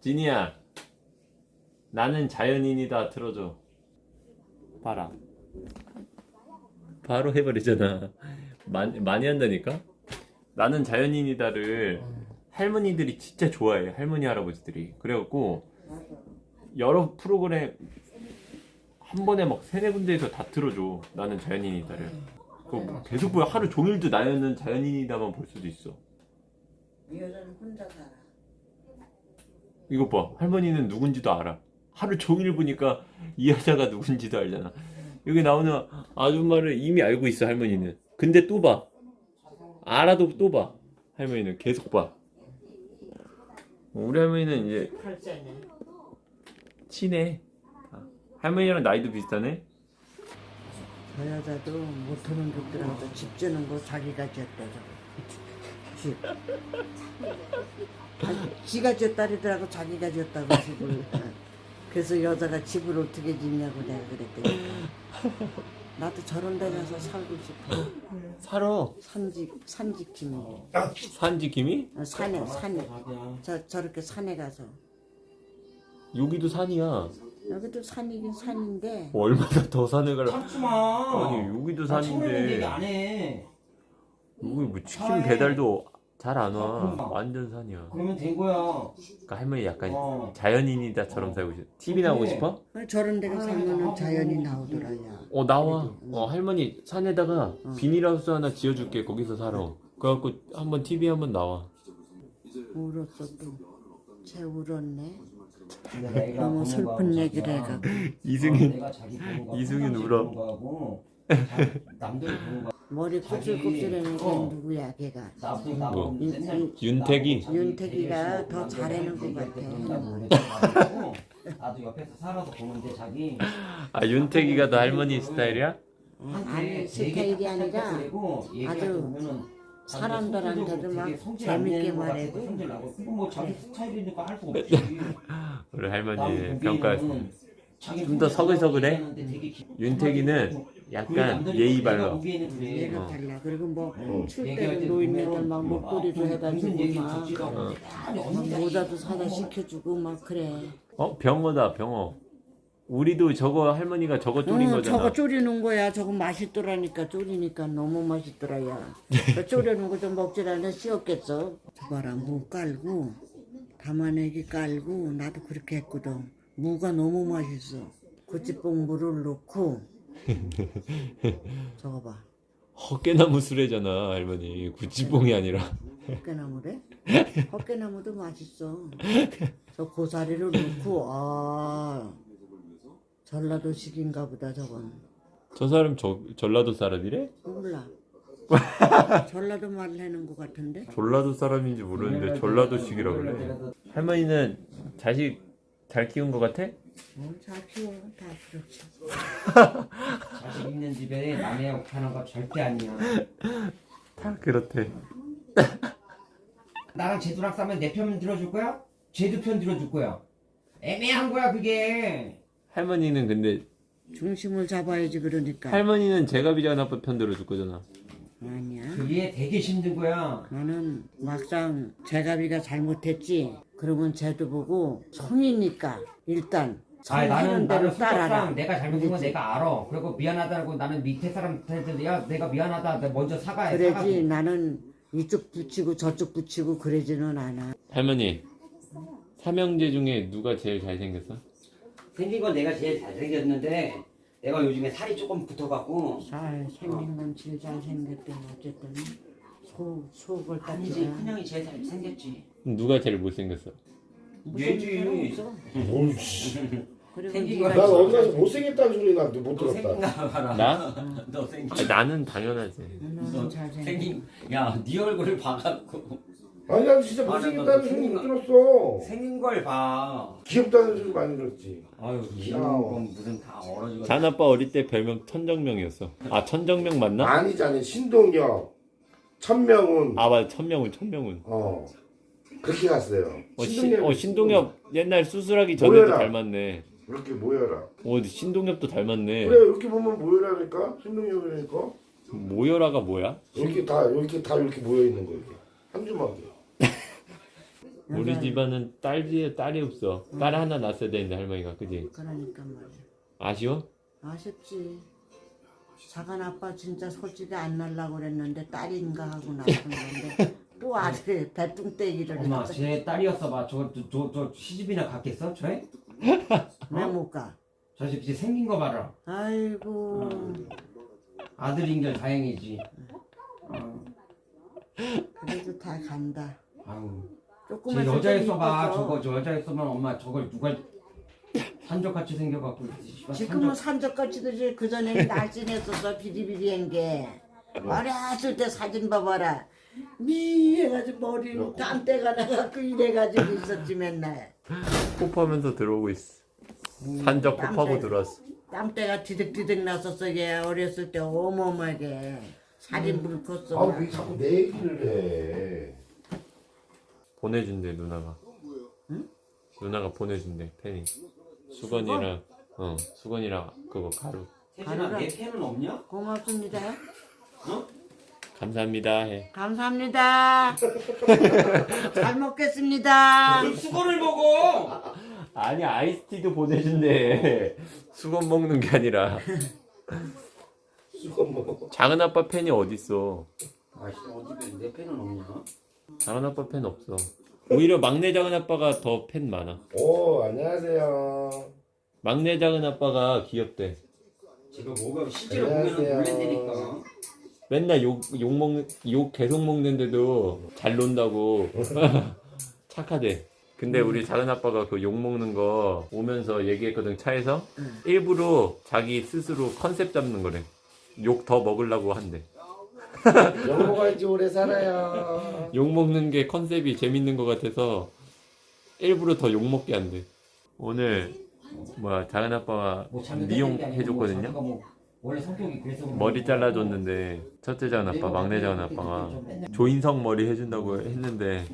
진이야 나는 자연인이다 틀어줘. 봐라. 바로 해버리잖아. 많이, 많이 한다니까? 나는 자연인이다를 할머니들이 진짜 좋아해 할머니 할아버지들이. 그래갖고 여러 프로그램 한 번에 막 세네 군데에서 다 틀어줘 나는 자연인이다를. 그거 계속 보여. 하루 종일도 나는 자연인이다만 볼 수도 있어. 이 여자는 혼자 살아. 이것 봐. 할머니는 누군지도 알아. 하루 종일 보니까 이 여자가 누군지도 알잖아. 여기 나오는 아줌마를 이미 알고 있어 할머니는. 근데 또 봐. 알아도 또 봐. 할머니는 계속 봐. 우리 할머니는 이제. 친해. 아, 할머니랑 나이도 비슷하네. 저 여자도 못하는 것들하고 집 주는 거 자기가 집. 아니, 지가 졌다리더라고 자기가 졌다고 집을. 그래서 여자가 집을 어떻게 짓냐고 내가 그랬더니 나도 저런 데 가서 살고 싶어. 살아 산집 산집팀이 산지킴이? 어, 산에 산에 저 저렇게 산에 가서 여기도 산이야 여기도 산이긴 산인데 얼마나 더 산을 가라 참지 마. 아니 여기도 나 처음에는 얘기 산인데 안 해. 여기 뭐 치킨. 배달도 잘안 와. 완전 산이야 그러면 된 거야. 그러니까 할머니 약간 어. 자연인이다처럼 살고 싶어 TV 나오고 그래. 싶어? 어, 저런 데 가서 하면은 자연이 나오더라 야어 나와 어 할머니 산에다가 비닐하우스 하나 지어줄게 거기서 살아 그래갖고 한번 TV 한번 나와 울었어 또 쟤 울었네 근데 내가 너무 보는 슬픈 거하고 얘기를 자기야. 해갖고 이승윤 어, 내가 자기 보는 거 이승윤 한 번씩 울어. 보는 거하고 자기 남들 보는 거 머리 자기, 곱슬곱슬해는 걔 어. 누구야 걔가 나도 나 뭐? 보면 맨날 윤- 윤택이? 윤택이가 더 잘하는 것 같아. 나도 옆에서 살아서 보는데 자기 아 윤택이가 너 할머니 스타일이야? 아니 스타일이 아니라 아주 사람들한테도 막 재밌게 말해도 뭐 자기 스타일이니까 할 수 없지. 우리 할머니 평가 자기 좀더 서글서글해? 윤택이는 약간 예의 그래. 얘가 어. 달라 그리고 뭐출 얘기할 때는 때 노인네들 막 목도리도 무슨 해가지고 얘기 막 어. 막 모자도 사다 시켜주고 막 그래 어 병어다 병어 우리도 저거 할머니가 저거 졸인 응, 거잖아 저거 졸이는 거야. 저거 맛있더라니까 졸이니까 너무 맛있더라 야. 저 졸여놓은 거 좀 먹질 않아 씌웠겠어. 저 봐라 무 깔고 담아내기 깔고 나도 그렇게 했거든. 무가 너무 맛있어. 고치뽕 물을 넣고 저거 봐. 헛개나무 수레잖아 할머니 구찌뽕이 아니라 헛개나무래? 헛개나무도 맛있어. 저 고사리를 넣고 아 전라도식인가 보다 저건. 저 사람 저, 전라도 사람이래? 몰라. 전라도 말을 하는 것 같은데. 전라도 사람인지 모르는데 전라도식이라 그래 할머니는 자식 잘 키운 거 같아? 어, 잘 키워 다 그렇지. 자식 있는 집에 남의 욕하는 거 절대 아니야. 다 그렇대 나랑 제주랑 싸면 내 편 들어줄 거야? 제주 편 들어줄 거야. 애매한 거야 그게. 할머니는 근데 중심을 잡아야지 그러니까. 할머니는 제가 비자가 나쁜 편 들어줄 거잖아 아니야. 그게 되게 힘든 거야. 나는 막상 제가비가 잘못했지. 그러면 쟤도 보고 성이니까 일단 아니 나는 성하는 대로 나는 따라라. 내가 잘못한 건. 내가 알아. 그리고 미안하다고 나는 밑에 사람한테 야 내가 미안하다 내가 먼저 사과해. 그러지 사과해. 나는 이쪽 붙이고 저쪽 붙이고 그러지는 않아. 할머니 삼형제 중에 누가 제일 잘생겼어? 생긴 건 내가 제일 잘생겼는데 내가 요즘에 살이 조금 붙어갖고 잘 생긴 건 제일 잘생겼대 어쨌든 속 속을 아니지 따지라. 큰형이 제일 잘 생겼지. 누가 제일 못생겼어? 얘지. 뭘 씨. 그리고 생긴 네가 거난나 어디 가서 못생겼다는 소리 나도 못너 들었다. 생긴가 봐라. 나? 너 생긴. 아, 나는 당연하지 너는 잘생겼. 생긴. 야 네 얼굴을 봐갖고 아니 난 진짜 아, 나 못생겼다는 너 소리 못 생긴 들었어. 생긴 걸 봐. 귀엽다는 소리 많이 들었지. 아유 이런 야. 건 무슨 다 얼어지고. 잔 아빠 어릴 때 별명 천정명이었어 아 천정명 맞나? 아니잖아 신동엽, 천명훈. 아 맞아 천명훈 천명훈 어 그렇게 갔어요. 어, 신. 어 신동엽 옛날 수술하기 전에도 모여라. 닮았네 이렇게 모여라. 어 신동엽도 닮았네 그래 이렇게 보면 모여라니까 신동엽이니까 모여라가 뭐야? 이렇게 다 이렇게 다 이렇게 모여 있는 거 이렇게 한 주먹이. 우리 집안은 딸이 딸이 없어. 딸 하나 낳았어야 되는데 할머니가 그지? 그러니까 말이야. 아쉬워? 아쉽지. 작은 아빠 진짜 솔직히 안 날라고 그랬는데 딸인가 하고 낳은 건데 또 아들 배뚱떼기를 엄마 제 딸이었어 봐저 저저 시집이나 갔겠어? 저애? 왜 못 가? 저집 생긴 거 봐라. 아이고. 아들인결 다행이지. 어, 그래도 다 간다. 아유 제 조금만 여자였어 봐. 저거 저 여자였으면 엄마 저걸 누가 산적같이 생겨갖고 씨발 지금은 산적- 산적같이듯이 그 전에는 날씬했었어 비리비리한 게 어렸을 때 사진 봐봐라 미해가지고 머리 땀때가 나갖고 이래가지고 있었지 맨날 코파면서 들어오고 있어. 산적 코파고 깜짝이야. 들어왔어. 땀때가 디득디득 났었어 얘 어렸을 때 어마어마하게 살이 물컸어 아왜 자꾸 내 얘기를 해 보내준대 누나가. 누나가 보내준대 팬이. 수건이랑 어 수건이랑 그거 가루. 태진아 내 펜은 없냐? 고맙습니다 감사합니다 해. 감사합니다 잘 먹겠습니다 수건을 먹어 아니 아이스티도 보내준대. 수건 먹는 게 아니라 수건 먹어 작은 아빠 팬이 어딨어? 아 씨 어디 내 펜은 없냐? 작은 아빠 팬 없어. 오히려 막내 작은 아빠가 더 팬 많아. 오 안녕하세요 막내 작은 아빠가 귀엽대. 지금 뭐가 실제로 안녕하세요. 놀랜다니까 맨날 욕, 욕 먹는, 욕 계속 먹는데도 잘 논다고. 착하대. 근데 우리 작은 아빠가 그 욕 먹는 거 오면서 얘기했거든, 차에서. 일부러 자기 스스로 컨셉 잡는 거래. 욕 더 먹으려고 한대. 영어가지 오래 살아요 욕 먹는 게 컨셉이 재밌는 것 같아서 일부러 더 욕 먹게 한대. 오늘, 뭐야, 작은 아빠가 뭐 미용 해줬거든요. 뭐 자기가 뭐 원래 성격이 그래서 그런 머리. 잘라줬는데, 첫째 작은 아빠, 막내 작은 아빠가 조인성 머리 해준다고 했는데,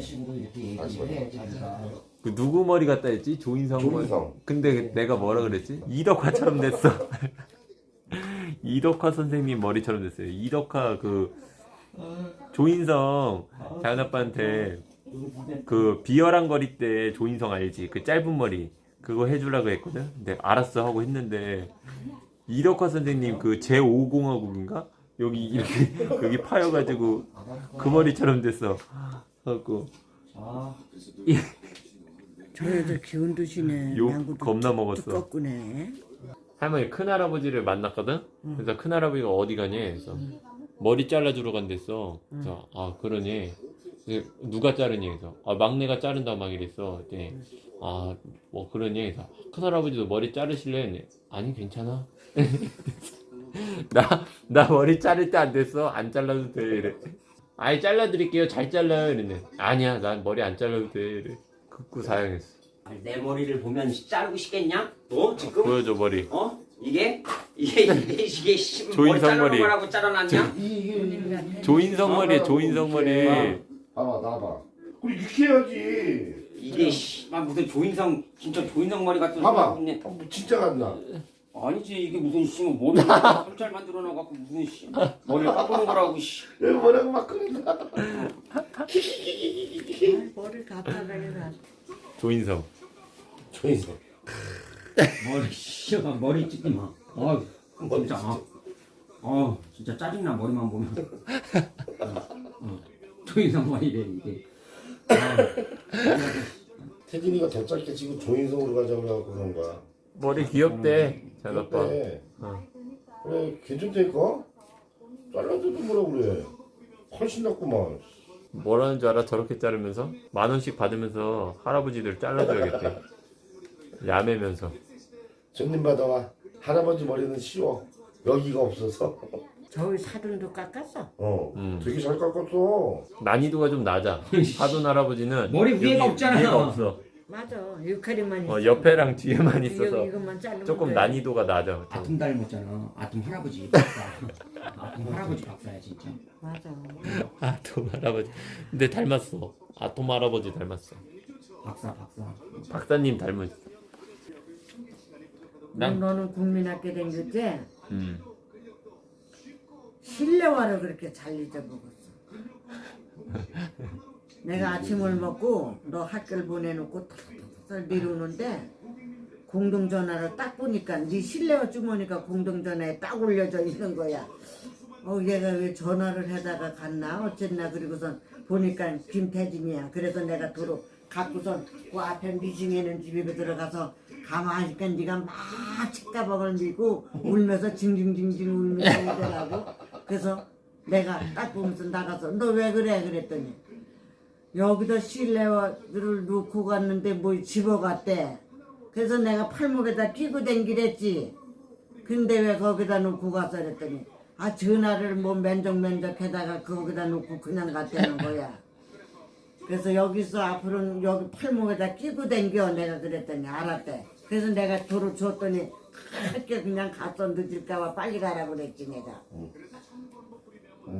식으로 이렇게 얘기를 해 자기가 그 누구 머리 같다 했지? 조인성 머리. 조인성 근데 내가 뭐라 그랬지? 이덕화처럼 됐어. 이덕화 선생님 머리처럼 됐어요. 이덕화 그 조인성 자연 아빠한테 그 비열한 거리 때 조인성 알지? 그 짧은 머리 그거 해주려고 했거든. 근데 알았어 하고 했는데 이덕화 선생님 그 제5공화국인가? 여기 이렇게 여기 파여가지고 그 머리처럼 됐어. 갖고 자저 여자 기운 드시네 욕 겁나 먹었어. 두껍구네 할머니 큰할아버지를 만났거든? 그래서 큰할아버지가 어디 가니? 그래서 머리 잘라주러 간댔어. 그래서 아 그러니 그래서 누가 자르니? 그래서 아 막내가 자른다 막 이랬어. 그랬더니 아뭐 그러니? 그래서 큰할아버지도 머리 자르실래? 아니 괜찮아. 나, 나 머리 자를 때 안 됐어. 안 잘라도 돼. 이래. 아니 잘라드릴게요. 잘 잘라요. 이랬네. 아니야. 난 머리 안 잘라도 돼. 이래. 극구 사양했어. 내 머리를 보면 자르고 싶겠냐? 너 지금? 보여줘 머리. 어? 이게? 이게 이게 이게 씨, 조인성 머리 자르는 머리. 거라고 잘라놨냐? 이게 조인성 머리에 조인성 머리. 봐봐 나봐 그래 이렇게 해야지 이게 씨막 무슨 조인성 진짜 조인성 머리 같은 봐봐 하고 있네. 어, 뭐 진짜 같나 아니지 이게 무슨 씨 머리 삼잘 만들어 놔갖고 무슨 씨 머리를 깎는 거라고 씨. 왜 뭐라고 막 그런다 아이, 머리 가파가게 조인성. 조인성 머리 씨 머리 찍지 마. 어 진짜 아, 어 진짜 짜증나 머리만 보면. 어, 어. 조인성 머리래 이게. 아, 태진이가 더 짧게 지금 조인성으로 가자고 그래갖고 그런 거야 머리 귀엽대. 잘 아빠. 그래 어. 그래 괜찮다니까 잘라줘도 뭐라 그래 훨씬 낫구만 뭐라는 줄 알아? 저렇게 자르면서 만 원씩 받으면서 할아버지들 잘라줘야겠대. 야매면서. 손님 받아와 할아버지 머리는 쉬워 여기가 없어서 저기 사돈도 깎았어 어 음. 되게 잘 깎았어 난이도가 좀 낮아. 사돈 할아버지는 머리 위에가 여기 없잖아. 위에가 없어. 맞아 유카리만 있어 어, 옆에랑 뒤에만 있어서 이것만 자르면 조금 돼. 난이도가 낮아. 아톰 닮았잖아. 아톰 할아버지 박사. 아톰 할아버지 박사야 진짜. 맞아 아톰 할아버지. 근데 닮았어. 아톰 할아버지 닮았어. 박사 박사. 박사님 닮았어. 난 너는 국민학교 다녔지? 음. 실내화를 그렇게 잘 잊어먹었어 내가 아침을 먹고 너 학교를 보내놓고 털털 내려오는데 공동전화를 딱 보니까 네 실내화 주머니가 공동전화에 딱 올려져 있는 거야. 어 얘가 왜 전화를 해다가 갔나 어쨌나 그리고선 보니까 김태진이야. 그래서 내가 도로 갖고선 그 앞에 미싱해는 집에 들어가서 가만히 있니까 네가 막 책가방을 밀고 울면서 징징징징 울면서 오더라고. 그래서 내가 딱 보면서 나가서 너 왜 그래 그랬더니 여기다 실내화를 놓고 갔는데 뭐 집어갔대. 그래서 내가 팔목에다 끼고 댕기랬지. 근데 왜 거기다 놓고 갔어 그랬더니 아 전화를 뭐 면적면적 해다가 거기다 놓고 그냥 갔다는 거야. 그래서 여기서 앞으로는 여기 팔목에다 끼고 댕겨 내가 그랬더니 알았대. 그래서 내가 도로 줬더니 그렇게 그냥 갔어 늦을까봐 빨리 가라 그랬지 내가.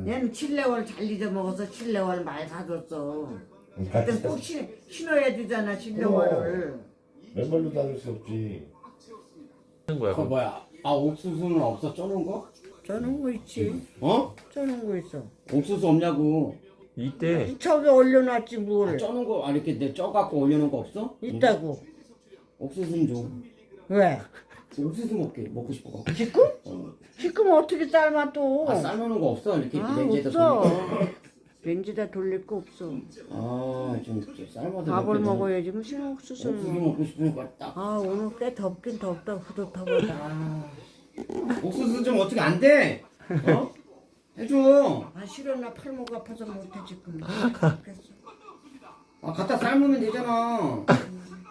얘는 칠레월 잘 잊어먹어서 칠레월 많이 사줬어. 그때 꼭 신, 신어야 되잖아 칠레월을. 맨발로 다닐 수 없지. 하는 거야. 그거 뭐야? 아 옥수수는 없어? 쪄놓은 거? 저는 거 있지. 어? 저는 거 있어. 옥수수 없냐고. 이때 저기 올려놨지 아, 뭘. 쪄놓은 거, 아, 이렇게 내 쪄갖고 올려놓은 거 없어? 있다고. 옥수수는 줘. 왜? 옥수수 먹게, 먹고 싶어. 지금? 지금 어떻게 삶아 또? 아, 삶아놓은 거 없어? 이렇게 아, 렌즈에다 없어. 돌리고. 렌즈다 돌릴 거 없어. 아, 좀 이렇게 삶아서 밥을 먹어야지 무슨 옥수수를 옥수수 먹어. 먹고 싶으니까 딱. 아 오늘 꽤 덥긴 덥다 후덥하고다. 아, 옥수수 좀 어떻게 안 돼? 어? 해줘. 아 싫어 나 팔목 아파서 못해 지금. 그래서. 아, 갖다 삶으면 되잖아. 어?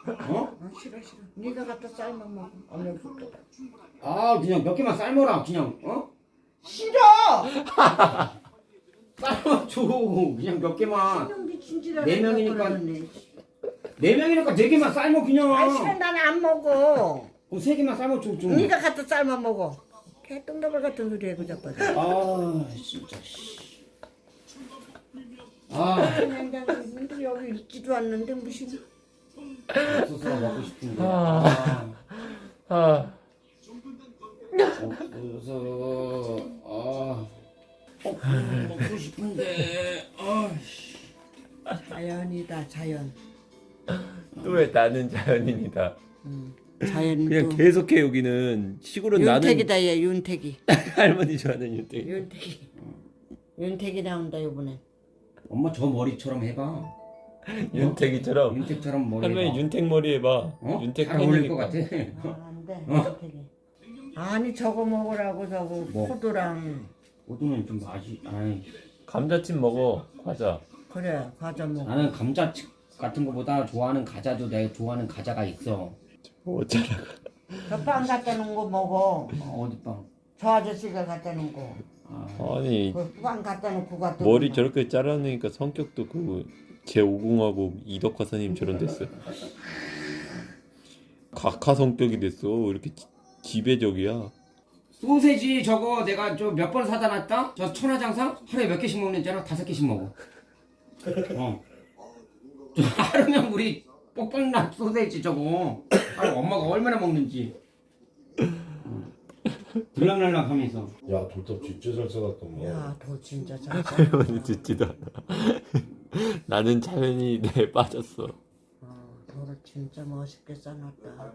아 싫어 싫어. 네가 갖다 삶아 먹어. 얼른 줄게. 아, 그냥 몇 개만 삶아라, 그냥, 어? 싫어. 삶아줘. 그냥 몇 개만. 짓네 명이니까-. 네 명이니까 네 개만 삶아, 그냥. 아 싫어 나는 안 먹어. 그럼 세 개만 삶아줘, 좀. 네가 갖다 삶아 먹어. 개똥다발 같은 소리 해고 자꾸. 아, 진짜, 씨. 아, 냉장고 있는데 여기 있지도 않는데 무슨 옥수수가 먹고 싶은데. 아, 아 옥수수, 아. 옥수수 먹고 싶은데. 아, 씨. 자연이다 자연. 또 왜 나는 자연인이다. 자연 그냥 또 계속해 여기는 시골은 나는 윤택이다 얘 윤택이. 할머니 좋아하는 윤택. 윤택이. 윤택이 나온다 이번에. 엄마 저 머리처럼 해봐. 윤택이처럼 윤택처럼 머리 해봐. 할머니 윤택 머리 해봐. 어? 윤택 잘 어울릴 것 팬이니까. 같아. 아, 안 돼. 어? 윤택이. 아니 저거 먹으라고 저거 뭐? 포도랑 오도는 좀 맛이. 아이. 감자칩 먹어 과자. 그래 과자 먹어. 나는 감자 같은 거보다 좋아하는 과자도 내가 좋아하는 과자가 있어. 어쩌라. 저빵 갖다 놓은 거 먹어. 어, 어디 빵? 저 아저씨가 갖다 놓은 거. 아, 아니 그빵 갖다 놓고 갔다. 머리 저렇게 잘라내니까 성격도 그 제5공하고 이덕화 선생님처럼 됐어. 각하 성격이 됐어. 왜 이렇게 지- 지배적이야. 소세지 저거 내가 저 몇 번 사다 놨다? 저 천하장사? 하루에 몇 개씩 먹는 줄 알아? 다섯 개씩 먹어. 어. 저 하루면 우리 뻑뻑 난 소세지 저거. 하루 엄마가 얼마나 먹는지. 어. 들락날락 하면서. 야 돌탑 진짜 잘 써놨더만. 야, 도 진짜 잘. 써. 할머니 듣지도 않아. 나는 자연인에 빠졌어. 아, 도를 진짜 멋있게 싸놨다.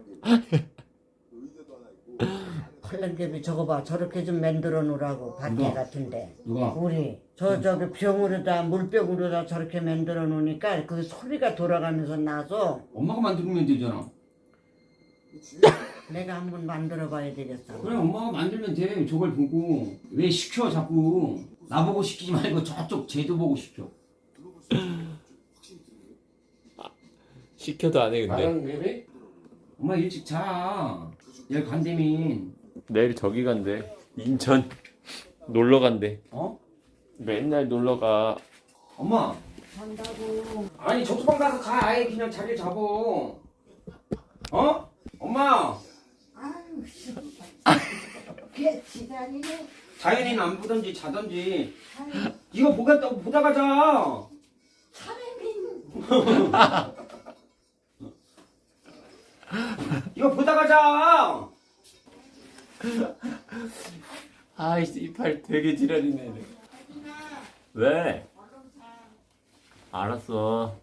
컬렌개비 저거 봐, 저렇게 좀 만들어 놓으라고 밭에 누가? 같은데. 누가? 우리 저 저기 병으로다 물병으로다 저렇게 만들어 놓으니까 그 소리가 돌아가면서 나서 엄마가 만들면 되잖아. 내가 한번 만들어 봐야 되겠어. 그래 엄마가 만들면 돼. 저걸 보고 왜 시켜 자꾸. 나보고 시키지 말고 저쪽 쟤도 보고 시켜. 시켜도 안 해 근데. 엄마 일찍 자. 내일 간대민. 내일 저기 간대. 인천 놀러 간대. 어? 맨날 놀러 가. 엄마. 한다고. 아니 적수방 가서 가. 아예 그냥 자리를 잡어. 어? 엄마. 아유 씨. 걔 지단이네. 자연이는 안 보던지 자던지. 이거 보겠다고 보다가 자. 사람이 이거 보다가 자. 아이씨 이팔 되게 지랄이네. 왜? 알았어.